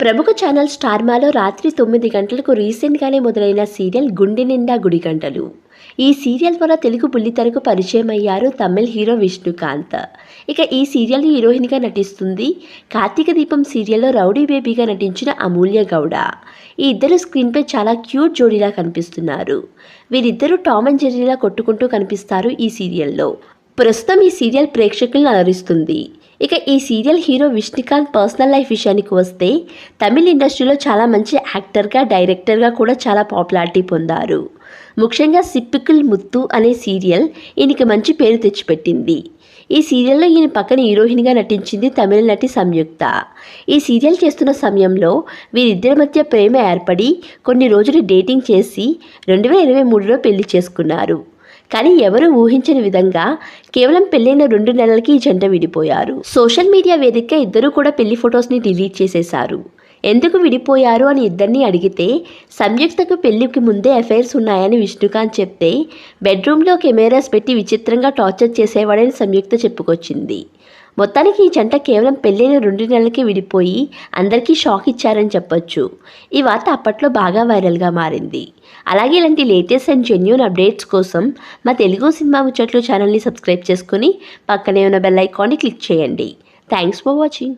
ప్రముఖ ఛానల్ స్టార్మాలో రాత్రి తొమ్మిది గంటలకు రీసెంట్గానే మొదలైన సీరియల్ గుండె నిండా గుడి గంటలు. ఈ సీరియల్ ద్వారా తెలుగు బుల్లితెరకు పరిచయం అయ్యారు తమిళ్ హీరో విష్ణుకాంత్. ఇక ఈ సీరియల్ హీరోయిన్గా నటిస్తుంది కార్తీక దీపం సీరియల్లో రౌడీ బేబీగా నటించిన అమూల్య గౌడ. ఈ ఇద్దరు స్క్రీన్పై చాలా క్యూట్ జోడీలా కనిపిస్తున్నారు. వీరిద్దరూ టామ్ అండ్ జెర్రీలా కొట్టుకుంటూ కనిపిస్తారు ఈ సీరియల్లో. ప్రస్తుతం ఈ సీరియల్ ప్రేక్షకులను అలరిస్తుంది. ఇక ఈ serial hero Vishnukant personal life విషయానికి వస్తే తమిళ ఇండస్ట్రీలో చాలా మంచి యాక్టర్గా డైరెక్టర్గా కూడా చాలా పాపులారిటీ పొందారు. ముఖ్యంగా సిప్పికుల్ ముత్తు అనే సీరియల్ ఈయనకి మంచి పేరు తెచ్చిపెట్టింది. ఈ సీరియల్లో ఈయన పక్కన హీరోయిన్గా నటించింది తమిళ నటి సంయుక్త. ఈ సీరియల్ చేస్తున్న సమయంలో వీరిద్దరి మధ్య ప్రేమ ఏర్పడి కొన్ని రోజులు డేటింగ్ చేసి రెండు వేల ఇరవై మూడులో పెళ్ళి చేసుకున్నారు. కానీ ఎవరు ఊహించని విధంగా కేవలం పెళ్ళైన రెండు నెలలకి ఈ జంట విడిపోయారు. సోషల్ మీడియా వేదికగా ఇద్దరు కూడా పెళ్ళి ఫొటోస్ని డిలీట్ చేసేశారు. ఎందుకు విడిపోయారు అని ఇద్దరిని అడిగితే సంయుక్తకు పెళ్ళికి ముందే అఫైర్స్ ఉన్నాయని విష్ణుకాంత్ చెప్తే బెడ్రూమ్లో కెమెరాస్ పెట్టి విచిత్రంగా టార్చర్ చేసేవాడని సంయుక్త చెప్పుకొచ్చింది. మొత్తానికి ఈ జంట కేవలం పెళ్ళైన రెండు నెలలకి విడిపోయి అందరికీ షాక్ ఇచ్చారని చెప్పొచ్చు. ఈ వార్త అప్పట్లో బాగా వైరల్గా మారింది. అలాగే ఇలాంటి లేటెస్ట్ అండ్ జెన్యున్ అప్డేట్స్ కోసం మా తెలుగు సినిమా ముచ్చట్లు ఛానల్ని సబ్స్క్రైబ్ చేసుకుని పక్కనే ఉన్న బెల్ ఐకాన్ని క్లిక్ చేయండి. Thanks for watching.